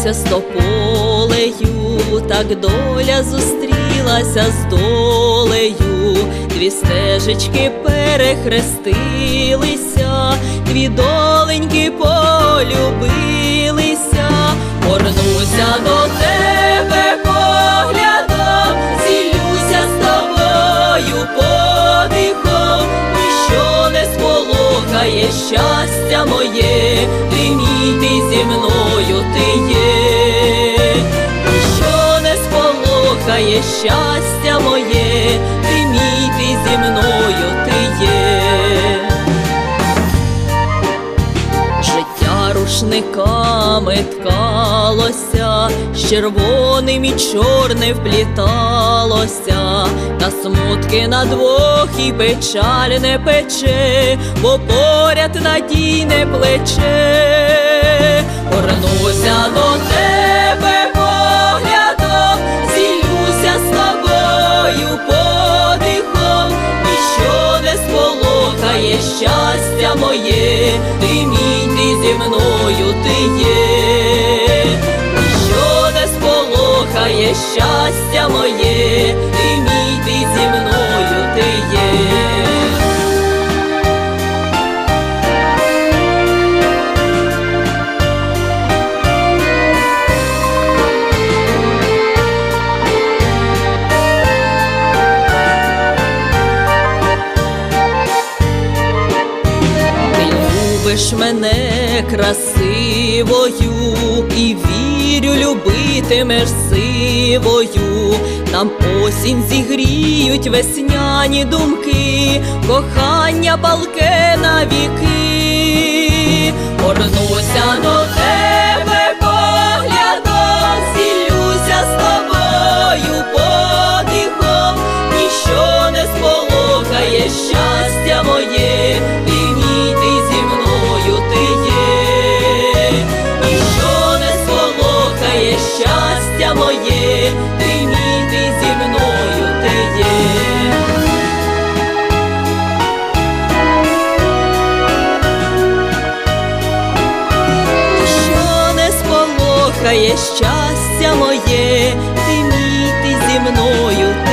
Зійшлися з тополею, так доля зустрілася з долею, дві стежечки перехрестилися, дві доленьки полюбилися, Горнуся до тебе поглядом, зілюся з тобою подихом, ніщо не сполохає щастя моє, ти ти зі мною сполохає щастя моє, ти мій, ти зі мною ти є. Життя рушниками ткалося, з червоним і чорним впліталося, та смутки на двох і печаль не пече, бо поряд надійне плече, Горнуся до тебе сполохає щастя моє, ти мій, ти зі мною ти є, ніщо не сполохає щастя моє, ти любиш мене красивою і вірю, любитимеш сивою. Нам осінь зігріють весняні думки, кохання палке на Та є щастя моє, ти мій, ти зі мною.